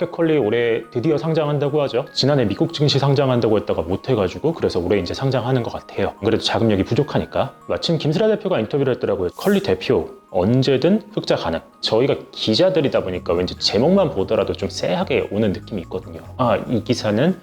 마켓컬리 올해 드디어 상장한다고 하죠. 지난해 미국 증시 상장한다고 했다가 못해가지고 그래서 올해 이제 상장하는 것 같아요. 안 그래도 자금력이 부족하니까. 마침 김슬아 대표가 인터뷰를 했더라고요. 컬리 대표 언제든 흑자 가능. 저희가 기자들이다 보니까 왠지 제목만 보더라도 좀 쎄하게 오는 느낌이 있거든요. 아, 이 기사는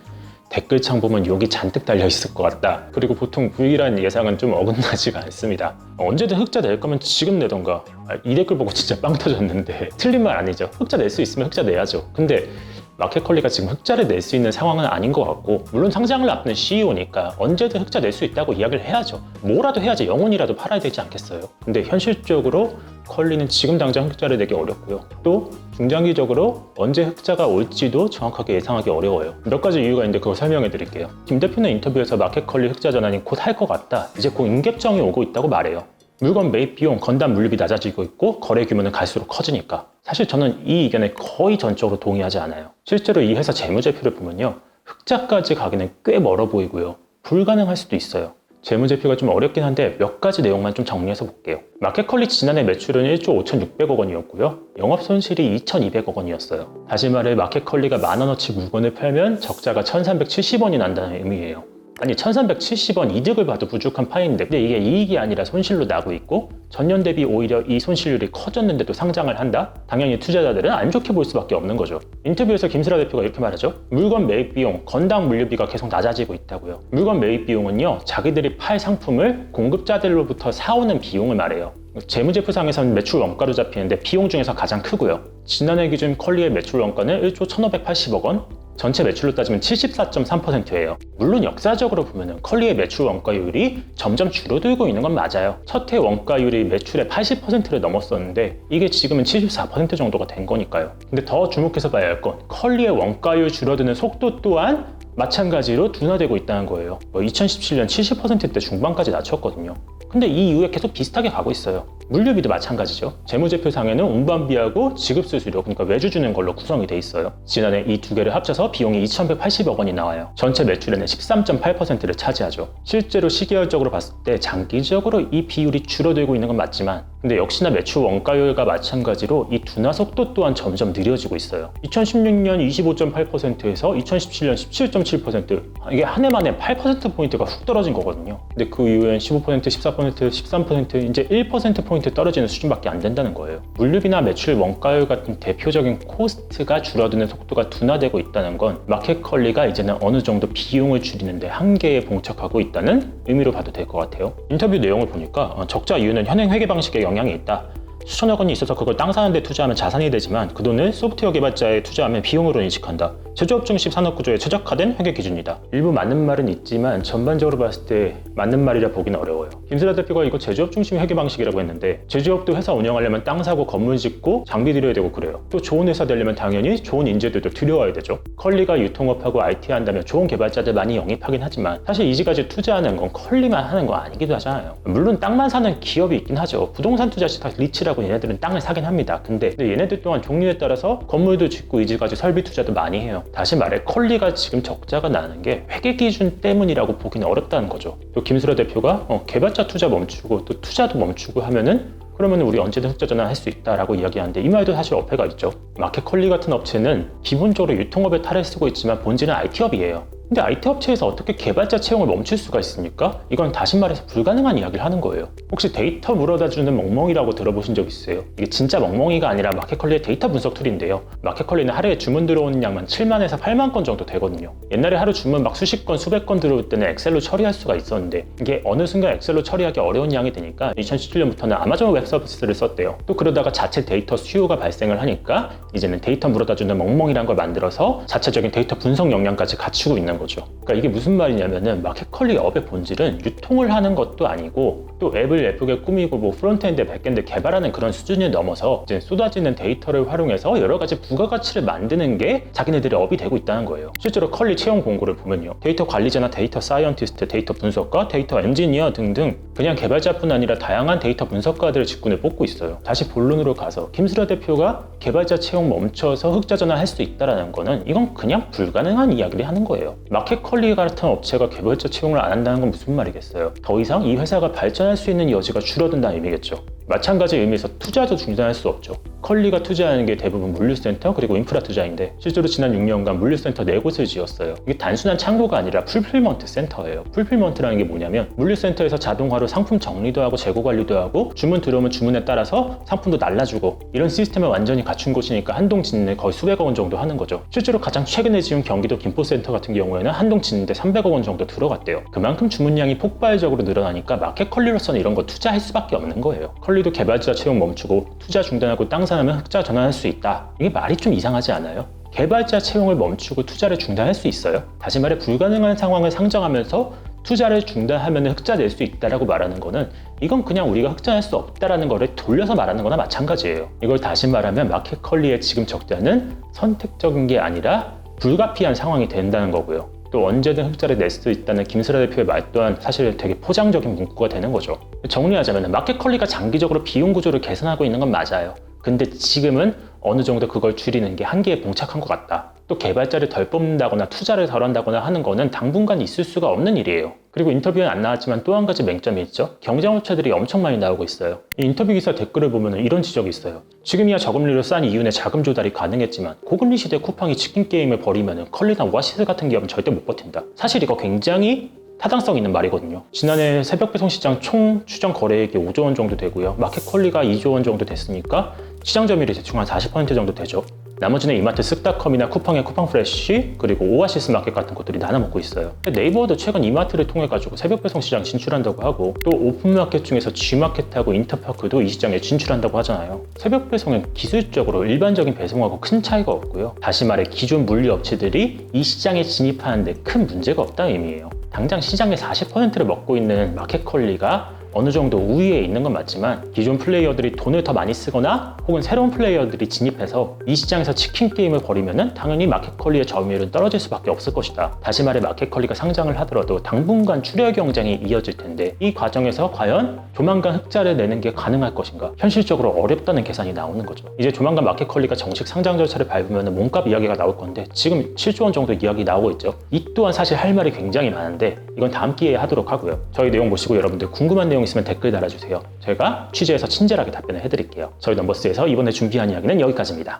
댓글창 보면 욕이 잔뜩 달려 있을 것 같다. 그리고 보통 V란 예상은 좀 어긋나지가 않습니다. 언제든 흑자 낼 거면 지금 내던가. 아, 이 댓글 보고 진짜 빵 터졌는데 틀린 말 아니죠. 흑자 낼 수 있으면 흑자 내야죠. 근데 마켓컬리가 지금 흑자를 낼 수 있는 상황은 아닌 것 같고 물론 상장을 앞둔 CEO니까 언제든 흑자 낼 수 있다고 이야기를 해야죠. 뭐라도 해야지 영혼이라도 팔아야 되지 않겠어요. 근데 현실적으로 컬리는 지금 당장 흑자를 내기 어렵고요. 또 중장기적으로 언제 흑자가 올지도 정확하게 예상하기 어려워요. 몇 가지 이유가 있는데 그걸 설명해 드릴게요. 김 대표는 인터뷰에서 마켓컬리 흑자 전환이 곧 할 것 같다. 이제 곧 임계점이 오고 있다고 말해요. 물건 매입 비용, 건담 물류비 낮아지고 있고 거래 규모는 갈수록 커지니까 사실 저는 이 의견에 거의 전적으로 동의하지 않아요. 실제로 이 회사 재무제표를 보면요. 흑자까지 가기는 꽤 멀어 보이고요. 불가능할 수도 있어요. 재무제표가 좀 어렵긴 한데 몇 가지 내용만 좀 정리해서 볼게요. 마켓컬리 지난해 매출은 1조 5,600억 원이었고요. 영업 손실이 2,200억 원이었어요. 다시 말해 마켓컬리가 만 원어치 물건을 팔면 적자가 1,370원이 난다는 의미예요. 아니 1370원 이득을 봐도 부족한 파인데 근데 이게 이익이 아니라 손실로 나고 있고 전년 대비 오히려 이 손실률이 커졌는데도 상장을 한다? 당연히 투자자들은 안 좋게 볼 수밖에 없는 거죠. 인터뷰에서 김슬아 대표가 이렇게 말하죠. 물건 매입 비용, 건당 물류비가 계속 낮아지고 있다고요. 물건 매입 비용은요, 자기들이 팔 상품을 공급자들로부터 사오는 비용을 말해요. 재무제표상에서는 매출 원가로 잡히는데 비용 중에서 가장 크고요. 지난해 기준 컬리의 매출 원가는 1조 1,580억 원, 전체 매출로 따지면 74.3%예요. 물론 역사적으로 보면 컬리의 매출 원가율이 점점 줄어들고 있는 건 맞아요. 첫 해 원가율이 매출의 80%를 넘었었는데 이게 지금은 74% 정도가 된 거니까요. 근데 더 주목해서 봐야 할 건 컬리의 원가율 줄어드는 속도 또한 마찬가지로 둔화되고 있다는 거예요. 2017년 70%대 중반까지 낮췄거든요. 근데 이 이후에 계속 비슷하게 가고 있어요. 물류비도 마찬가지죠. 재무제표상에는 운반비하고 지급수수료, 그러니까 외주 주는 걸로 구성이 돼 있어요. 지난해 이 두 개를 합쳐서 비용이 2,180억 원이 나와요. 전체 매출에는 13.8%를 차지하죠. 실제로 시계열적으로 봤을 때 장기적으로 이 비율이 줄어들고 있는 건 맞지만 근데 역시나 매출 원가율과 마찬가지로 이 둔화 속도 또한 점점 느려지고 있어요. 2016년 25.8%에서 2017년 17.7% 이게 한 해 만에 8%포인트가 훅 떨어진 거거든요. 근데 그 이후엔 15%, 14%, 13% 이제 1%포인트 떨어지는 수준밖에 안 된다는 거예요. 물류비나 매출 원가율 같은 대표적인 코스트가 줄어드는 속도가 둔화되고 있다는 건 마켓컬리가 이제는 어느 정도 비용을 줄이는데 한계에 봉착하고 있다는 의미로 봐도 될 것 같아요. 인터뷰 내용을 보니까 어, 적자 이유는 현행 회계 방식에 영향이 있다. 수천억 원이 있어서 그걸 땅 사는 데 투자하면 자산이 되지만 그 돈을 소프트웨어 개발자에 투자하면 비용으로 인식한다. 제조업 중심 산업 구조에 최적화된 회계 기준이다. 일부 맞는 말은 있지만 전반적으로 봤을 때 맞는 말이라 보기는 어려워요. 김슬아 대표가 이거 제조업 중심 회계 방식이라고 했는데 제조업도 회사 운영하려면 땅 사고 건물 짓고 장비 들여야 되고 그래요. 또 좋은 회사 되려면 당연히 좋은 인재들도 들여와야 되죠. 컬리가 유통업하고 IT 한다면 좋은 개발자들 많이 영입하긴 하지만 사실 이지까지 투자하는 건 컬리만 하는 거 아니기도 하잖아요. 물론 땅만 사는 기업이 있긴 하죠. 부동산 투자 시타 리치라고 얘네들은 땅을 사긴 합니다. 근데 얘네들 또한 종류에 따라서 건물도 짓고 이지까지 설비 투자도 많이 해요. 다시 말해 컬리가 지금 적자가 나는 게 회계 기준 때문이라고 보기는 어렵다는 거죠. 또 김수라 대표가 어, 개발자 투자 멈추고 또 투자도 멈추고 하면은 그러면 우리 언제든 흑자 전환할 수 있다라고 이야기하는데 이 말도 사실 어폐가 있죠. 마켓컬리 같은 업체는 기본적으로 유통업에 탈을 쓰고 있지만 본질은 IT업이에요. 근데 IT 업체에서 어떻게 개발자 채용을 멈출 수가 있습니까? 이건 다시 말해서 불가능한 이야기를 하는 거예요. 혹시 데이터 물어다 주는 멍멍이라고 들어보신 적 있어요? 이게 진짜 멍멍이가 아니라 마켓컬리의 데이터 분석 툴인데요. 마켓컬리는 하루에 주문 들어오는 양만 7만에서 8만 건 정도 되거든요. 옛날에 하루 주문 막 수십 건, 수백 건 들어올 때는 엑셀로 처리할 수가 있었는데 이게 어느 순간 엑셀로 처리하기 어려운 양이 되니까 2017년부터는 아마존 웹 서비스를 썼대요. 또 그러다가 자체 데이터 수요가 발생을 하니까 이제는 데이터 물어다 주는 멍멍이란 걸 만들어서 자체적인 데이터 분석 역량까지 갖추고 있는 거죠. 그러니까 이게 무슨 말이냐면은 마켓컬리 업의 본질은 유통을 하는 것도 아니고 또 앱을 예쁘게 꾸미고 뭐 프론트엔드, 백엔드 개발하는 그런 수준을 넘어서 이제 쏟아지는 데이터를 활용해서 여러 가지 부가가치를 만드는 게 자기네들의 업이 되고 있다는 거예요. 실제로 컬리 채용 공고를 보면요. 데이터 관리자나 데이터 사이언티스트, 데이터 분석가, 데이터 엔지니어 등등 그냥 개발자뿐 아니라 다양한 데이터 분석가들을 직군에 뽑고 있어요. 다시 본론으로 가서 김수라 대표가 개발자 채용 멈춰서 흑자 전환할 수 있다라는 거는 이건 그냥 불가능한 이야기를 하는 거예요. 마켓컬리 같은 업체가 개발자 채용을 안 한다는 건 무슨 말이겠어요? 더 이상 이 회사가 발전할 수 있는 여지가 줄어든다는 의미겠죠. 마찬가지 의미에서 투자도 중단할 수 없죠. 컬리가 투자하는 게 대부분 물류센터 그리고 인프라 투자인데 실제로 지난 6년간 물류센터 4곳을 지었어요. 이게 단순한 창고가 아니라 풀필먼트 센터예요. 풀필먼트라는 게 뭐냐면 물류센터에서 자동화로 상품 정리도 하고 재고 관리도 하고 주문 들어오면 주문에 따라서 상품도 날라주고 이런 시스템을 완전히 갖춘 곳이니까 한동 짓는데 거의 수백억 원 정도 하는 거죠. 실제로 가장 최근에 지은 경기도 김포센터 같은 경우에는 한동 짓는데 300억 원 정도 들어갔대요. 그만큼 주문량이 폭발적으로 늘어나니까 마켓 컬리로서는 이런 거 투자할 수밖에 없는 거예요. 컬리 도 개발자 채용 멈추고 투자 중단하고 땅 사면 흑자 전환할 수 있다. 이게 말이 좀 이상하지 않아요? 개발자 채용을 멈추고 투자를 중단할 수 있어요? 다시 말해 불가능한 상황을 상정하면서 투자를 중단하면 흑자 낼 수 있다라고 말하는 거는 이건 그냥 우리가 흑자할 수 없다라는 거를 돌려서 말하는 거나 마찬가지예요. 이걸 다시 말하면 마켓 컬리의 지금 적자는 선택적인 게 아니라 불가피한 상황이 된다는 거고요. 또 언제든 흑자를 낼수 있다는 김슬아 대표의 말 또한 사실 되게 포장적인 문구가 되는 거죠. 정리하자면 마켓 컬리가 장기적으로 비용 구조를 개선하고 있는 건 맞아요. 근데 지금은 어느 정도 그걸 줄이는 게 한계에 봉착한 것 같다. 또 개발자를 덜 뽑는다거나 투자를 덜 한다거나 하는 거는 당분간 있을 수가 없는 일이에요. 그리고 인터뷰엔 안 나왔지만 또 한 가지 맹점이 있죠. 경쟁 업체들이 엄청 많이 나오고 있어요. 이 인터뷰 기사 댓글을 보면 이런 지적이 있어요. 지금이야 저금리로 싼 이윤의 자금 조달이 가능했지만 고금리 시대 쿠팡이 치킨 게임을 벌이면 컬리나 오아시스 같은 기업은 절대 못 버틴다. 사실 이거 굉장히 타당성 있는 말이거든요. 지난해 새벽 배송 시장 총 추정 거래액이 5조 원 정도 되고요. 마켓 컬리가 2조 원 정도 됐으니까 시장 점유율이 대충 한 40% 정도 되죠. 나머지는 이마트 쓱닷컴이나 쿠팡의 쿠팡 프레쉬 그리고 오아시스 마켓 같은 것들이 나눠 먹고 있어요. 네이버도 최근 이마트를 통해 가지고 새벽 배송 시장 진출한다고 하고 또 오픈 마켓 중에서 G마켓하고 인터파크도 이 시장에 진출한다고 하잖아요. 새벽 배송은 기술적으로 일반적인 배송하고 큰 차이가 없고요. 다시 말해 기존 물류 업체들이 이 시장에 진입하는데 큰 문제가 없다는 의미예요. 당장 시장의 40%를 먹고 있는 마켓 컬리가 어느 정도 우위에 있는 건 맞지만 기존 플레이어들이 돈을 더 많이 쓰거나 혹은 새로운 플레이어들이 진입해서 이 시장에서 치킨 게임을 벌이면은 당연히 마켓컬리의 점유율은 떨어질 수밖에 없을 것이다. 다시 말해 마켓컬리가 상장을 하더라도 당분간 출혈 경쟁이 이어질 텐데 이 과정에서 과연 조만간 흑자를 내는 게 가능할 것인가? 현실적으로 어렵다는 계산이 나오는 거죠. 이제 조만간 마켓컬리가 정식 상장 절차를 밟으면 몸값 이야기가 나올 건데 지금 7조 원 정도 이야기 나오고 있죠. 이 또한 사실 할 말이 굉장히 많은데 이건 다음 기회에 하도록 하고요. 저희 내용 보시고 여러분들 궁금한 내용 있으면 댓글 달아주세요. 제가 취재해서 친절하게 답변을 해드릴게요. 저희 넘버스에 서 이번에 준비한 이야기는 여기까지입니다.